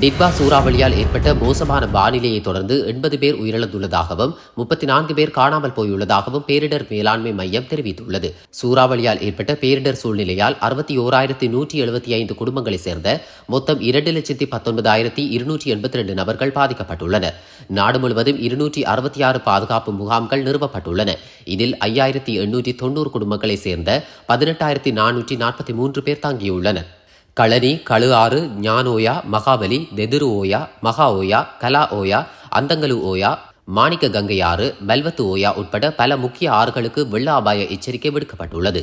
டிட்வா சூறாவளியால் ஏற்பட்ட மோசமான வானிலையை தொடர்ந்து எண்பது பேர் உயிரிழந்துள்ளதாகவும் முப்பத்தி நான்கு பேர் காணாமல் போயுள்ளதாகவும் பேரிடர் மேலாண்மை மையம் தெரிவித்துள்ளது. சூறாவளியால் ஏற்பட்ட பேரிடர் சூழ்நிலையால் அறுபத்தி ஓராயிரத்தி நூற்றி எழுபத்தி ஐந்து குடும்பங்களைச் சேர்ந்த மொத்தம் இரண்டு லட்சத்தி பத்தொன்பதாயிரத்தி இருநூற்றி எண்பத்தி ரெண்டு நபர்கள் பாதிக்கப்பட்டுள்ளனர். நாடு முழுவதும் இருநூற்றி அறுபத்தி ஆறு பாதுகாப்பு முகாம்கள் நிறுவப்பட்டுள்ளன. இதில் ஐயாயிரத்தி எண்ணூற்றி தொண்ணூறு குடும்பங்களைச் சேர்ந்த பதினெட்டாயிரத்தி நானூற்றி நாற்பத்தி மூன்று பேர் தங்கியுள்ளனர். களனி கழு ஆறு ஞானோயா மகாபலி தெதுரு ஓயா மகா ஓயா கலா ஓயா அந்தங்கலு ஓயா மாணிக்க கங்கை ஆறு பல்வத்து ஓயா உட்பட பல முக்கிய ஆறுகளுக்கு வெள்ள அபாய எச்சரிக்கை விடுக்கப்பட்டுள்ளது.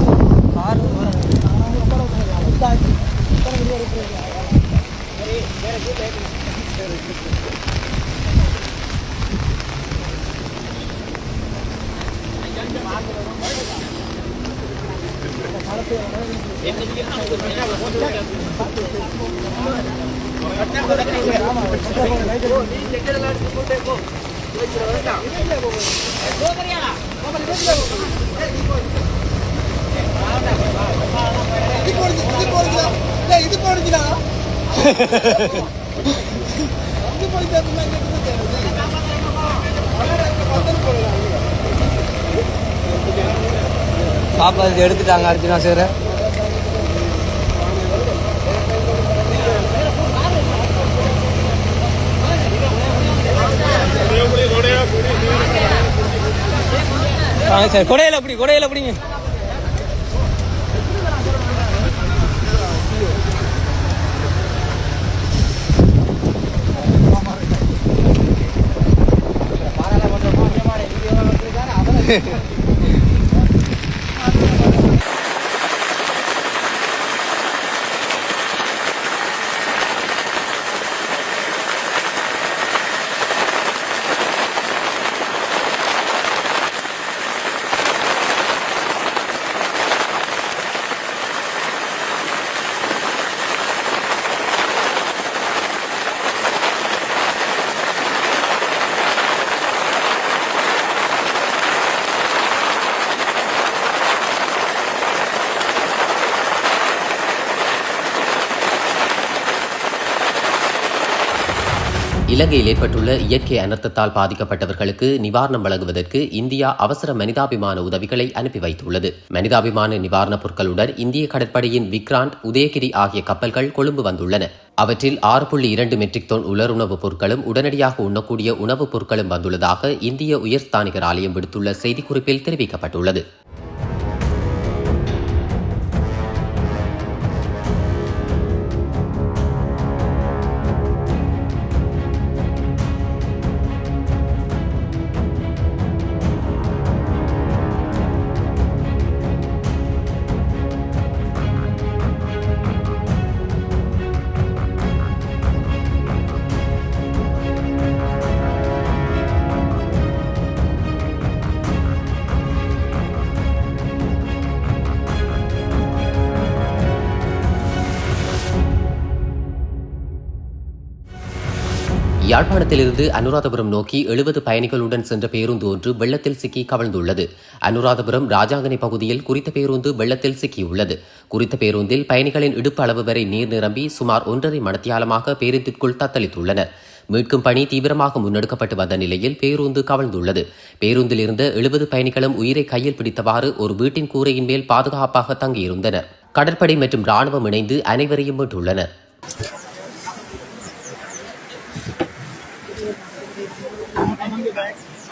கோபரியா கோபல் பாப்பா இது எடுத்துட்டாங்க அர்ஜுனா சார் வாங்க சார் கொடையில அப்படி கொடையில அப்படிங்க yeah இலங்கையில் ஏற்பட்டுள்ள இயற்கை அனர்த்தத்தால் பாதிக்கப்பட்டவர்களுக்கு நிவாரணம் வழங்குவதற்கு இந்தியா அவசர மனிதாபிமான உதவிகளை அனுப்பி வைத்துள்ளது. மனிதாபிமான நிவாரணப் பொருட்களுடன் இந்திய கடற்படையின் விக்ராந்த் உதயகிரி ஆகிய கப்பல்கள் கொழும்பு வந்துள்ளன. அவற்றில் ஆறு புள்ளி இரண்டு மெட்ரிக் தொன் உலருணவுப் பொருட்களும் உடனடியாக உண்ணக்கூடிய உணவுப் பொருட்களும் வந்துள்ளதாக இந்திய உயர்ஸ்தானிகர் ஆலயம் விடுத்துள்ள செய்திக்குறிப்பில் தெரிவிக்கப்பட்டுள்ளது. யாழ்ப்பாணத்திலிருந்து அனுராதபுரம் நோக்கி எழுபது பயணிகளுடன் சென்ற பேருந்து ஒன்று வெள்ளத்தில் சிக்கி கவிழ்ந்துள்ளது. அனுராதபுரம் ராஜாங்கனை பகுதியில் குறித்த பேருந்து வெள்ளத்தில் சிக்கியுள்ளது. குறித்த பேருந்தில் பயணிகளின் இடுப்பு அளவு வரை நீர் நிரம்பி சுமார் ஒன்றரை மணத்தியாலமாக பேருந்திற்குள் தத்தளித்துள்ளனர். மீட்கும் பணி தீவிரமாக முன்னெடுக்கப்பட்டு வந்த நிலையில் பேருந்து கவிழ்ந்துள்ளது. பேருந்தில் இருந்த எழுபது பயணிகளும் உயிரை கையில் பிடித்தவாறு ஒரு வீட்டின் கூரையின் மேல் பாதுகாப்பாக தங்கியிருந்தனர். கடற்படை மற்றும் ராணுவம் இணைந்து அனைவரையும் மீட்டுள்ளனர்.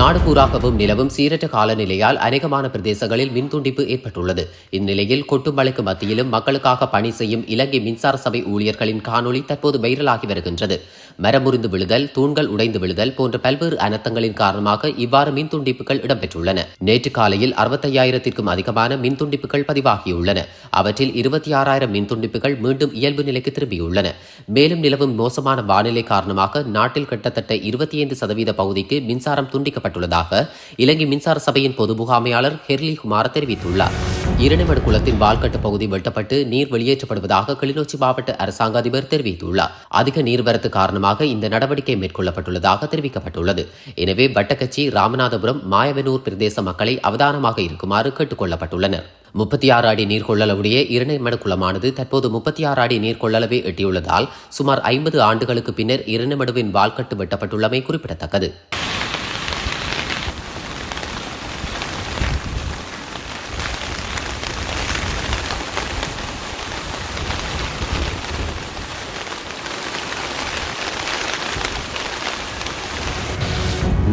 நாடு பூராகவும் நிலவும் சீரற்ற காலநிலையால் அநேகமான பிரதேசங்களில் மின்துண்டிப்பு ஏற்பட்டுள்ளது. இந்நிலையில் கொட்டும் மழைக்கு மத்தியிலும் மக்களுக்காக பணி செய்யும் இலங்கை மின்சார சபை ஊழியர்களின் காணொளி தற்போது வைரலாகி வருகின்றது. மரம் முறிந்து விழுதல் தூண்கள் உடைந்து விழுதல் போன்ற பல்வேறு அனர்த்தங்களின் காரணமாக இவ்வாறு மின் துண்டிப்புகள் இடம்பெற்றுள்ளன. நேற்று காலையில் அறுபத்தையாயிரத்திற்கும் அதிகமான மின் துண்டிப்புகள் பதிவாகியுள்ளன. அவற்றில் இருபத்தி ஆறாயிரம் மின் துண்டிப்புகள் மீண்டும் இயல்பு நிலைக்கு திரும்பியுள்ளன. மேலும் நிலவும் மோசமான வானிலை காரணமாக நாட்டில் கிட்டத்தட்ட இருபத்தி ஐந்து சதவீத பகுதிக்கு மின்சாரம் வழங்கப்பட்டுள்ளதாக இலங்கை மின்சார சபையின் பொது முகாமையாளர் ஹெர்லி குமார் தெரிவித்துள்ளார். இரணிமடு குளத்தின் வால்கட்டு பகுதி வெட்டப்பட்டு நீர் வெளியேற்றப்படுவதாக கிளிநொச்சி மாவட்ட அரசாங்க அதிபர் தெரிவித்துள்ளார். அதிக நீர்வரத்து காரணமாக இந்த நடவடிக்கை மேற்கொள்ளப்பட்டுள்ளதாக தெரிவிக்கப்பட்டுள்ளது. எனவே வட்டக்கச்சி ராமநாதபுரம் மாயவனூர் பிரதேச மக்களை அவதானமாக இருக்குமாறு கேட்டுக் கொள்ளப்பட்டுள்ளனர் முப்பத்தி ஆறு அடி நீர்கொள்ளளவுடைய இரணைமடு குளமானது தற்போது முப்பத்தி ஆறு அடி நீர்கொள்ளளவை எட்டியுள்ளதால் சுமார் ஐம்பது ஆண்டுகளுக்கு பின்னர் இரணைமடுவின் வால்கட்டு வெட்டப்பட்டுள்ளமை குறிப்பிடத்தக்கது.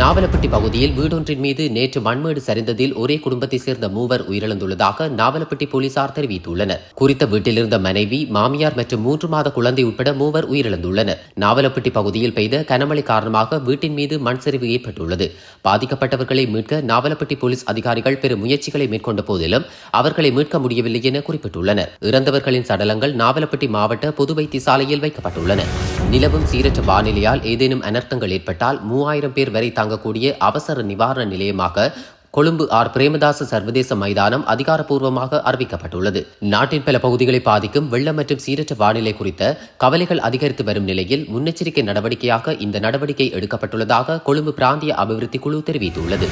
நாவலப்பட்டி பகுதியில் வீடொன்றின் மீது நேற்று மண்மேடு சரிந்ததில் ஒரே குடும்பத்தைச் சேர்ந்த மூவர் உயிரிழந்துள்ளதாக நாவலப்பட்டி போலீசார் தெரிவித்துள்ளனர். குறித்த வீட்டிலிருந்த மனைவி மாமியார் மற்றும் மூன்று மாத குழந்தை உட்பட மூவர் உயிரிழந்துள்ளனர். நாவலப்பட்டி பகுதியில் பெய்த கனமழை காரணமாக வீட்டின் மீது மண் சரிவு ஏற்பட்டுள்ளது. பாதிக்கப்பட்டவர்களை மீட்க நாவலப்பட்டி போலீஸ் அதிகாரிகள் பெரும் முயற்சிகளை மேற்கொண்ட போதிலும் அவர்களை மீட்க முடியவில்லை என குறிப்பிட்டுள்ளனர். இறந்தவர்களின் சடலங்கள் நாவலப்பட்டி மாவட்ட பொது வைத்தியசாலையில் வைக்கப்பட்டுள்ளன. நிலவும் சீரற்ற வானிலையால் ஏதேனும் அனர்த்தங்கள் ஏற்பட்டால் மூவாயிரம் பேர் வரை தாங்க வழங்கக்கூடிய அவசர நிவாரண நிலையமாக கொழும்பு ஆர். பிரேமதாச சர்வதேச மைதானம் அதிகாரப்பூர்வமாக அறிவிக்கப்பட்டுள்ளது. நாட்டின் பல பகுதிகளை பாதிக்கும் வெள்ளம் மற்றும் சீரற்ற வானிலை குறித்த கவலைகள் அதிகரித்து வரும் நிலையில் முன்னெச்சரிக்கை நடவடிக்கையாக இந்த நடவடிக்கை எடுக்கப்பட்டுள்ளதாக கொழும்பு பிராந்திய அபிவிருத்தி குழு தெரிவித்துள்ளது.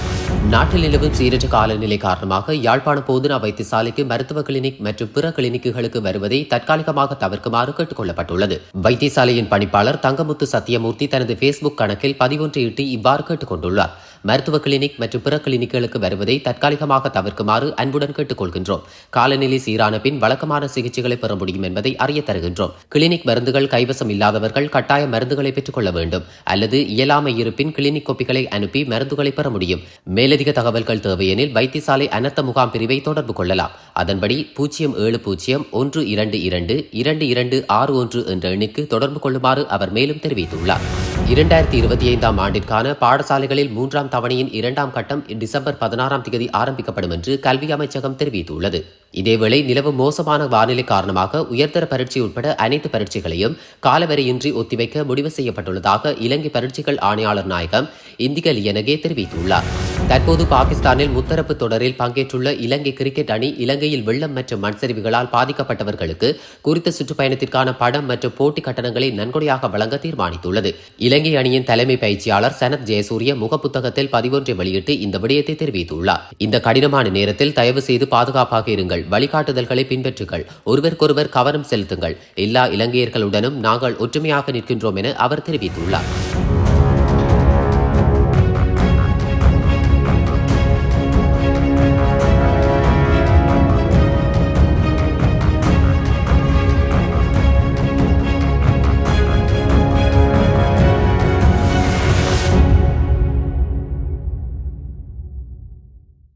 நாட்டில் நிலவும் சீரற்ற காலநிலை காரணமாக யாழ்ப்பாண போதுனா வைத்தியசாலைக்கு மருத்துவ கிளினிக் மற்றும் பிற கிளினிக்குகளுக்கு வருவதை தற்காலிகமாக தவிர்க்குமாறு கேட்டுக் கொள்ளப்பட்டுள்ளது வைத்தியசாலையின் பணிப்பாளர் தங்கமுத்து சத்தியமூர்த்தி தனது ஃபேஸ்புக் கணக்கில் பதிவொன்றையிட்டு இவ்வாறு கேட்டுக் கொண்டுள்ளார் மருத்துவ கிளினிக் மற்றும் பிற கிளினிக்குகளுக்கு வருவதை தற்காலிகமாக தவிர்க்குமாறு அன்புடன் கேட்டுக்கொள்கின்றோம். காலநிலை சீரான பின் வழக்கமான சிகிச்சைகளை பெற முடியும் என்பதை அறிய தருகின்றோம். கிளினிக் மருந்துகள் கைவசம் இல்லாதவர்கள் கட்டாய மருந்துகளை பெற்றுக்கொள்ள வேண்டும். அல்லது இயலாமை இருப்பின் கிளினிக் கோப்பிகளை அனுப்பி மருந்துகளை பெற முடியும். மேலதிக தகவல்கள் தேவையெனில் வைத்தியசாலை அனர்த்த முகாம் பிரிவை தொடர்பு கொள்ளலாம். அதன்படி பூஜ்ஜியம் ஏழு பூஜ்ஜியம் ஒன்று இரண்டு இரண்டு இரண்டு இரண்டு ஆறு ஒன்று என்ற எண்ணிற்கு தொடர்பு கொள்ளுமாறு அவர் மேலும் தெரிவித்துள்ளார். இரண்டாயிரத்தி இருபத்தி ஐந்தாம் ஆண்டிற்கான பாடசாலைகளில் மூன்றாம் தவணையின் இரண்டாம் கட்டம் டிசம்பர் பதினாறாம் தேதி ஆரம்பிக்கப்படும் என்று கல்வி அமைச்சகம் தெரிவித்துள்ளது. இதேவேளை நிலவும் மோசமான வானிலை காரணமாக உயர்தர பரீட்சை உட்பட அனைத்து பரீட்சைகளையும் காலவரையின்றி ஒத்திவைக்க முடிவு செய்யப்பட்டுள்ளதாக இலங்கை பரீட்சைகள் ஆணையாளர் நாயகம் இந்திக லியனகே தெரிவித்துள்ளார். தற்போது பாகிஸ்தானில் முத்தரப்பு தொடரில் பங்கேற்றுள்ள இலங்கை கிரிக்கெட் அணி இலங்கையில் வெள்ளம் மற்றும் மண் சரிவுகளால் பாதிக்கப்பட்டவர்களுக்கு குறித்த சுற்றுப்பயணத்திற்கான படம் மற்றும் போட்டி கட்டணங்களை நன்கொடையாக வழங்க தீர்மானித்துள்ளது. இலங்கை அணியின் தலைமை பயிற்சியாளர் சனத் ஜெயசூரிய முகப்புத்தகத்தில் பதிவொன்றை வெளியிட்டு இந்த விடயத்தை தெரிவித்துள்ளார். இந்த கடினமான நேரத்தில் தயவு செய்து பாதுகாப்பாக இருங்கள். வழிகாட்டுதல்களை பின்பற்றுங்கள். ஒருவருக்கொருவர் கவனம் செலுத்துங்கள். எல்லா இலங்கையர்களுடனும் நாங்கள் ஒற்றுமையாக நிற்கின்றோம் என அவர் தெரிவித்துள்ளார்.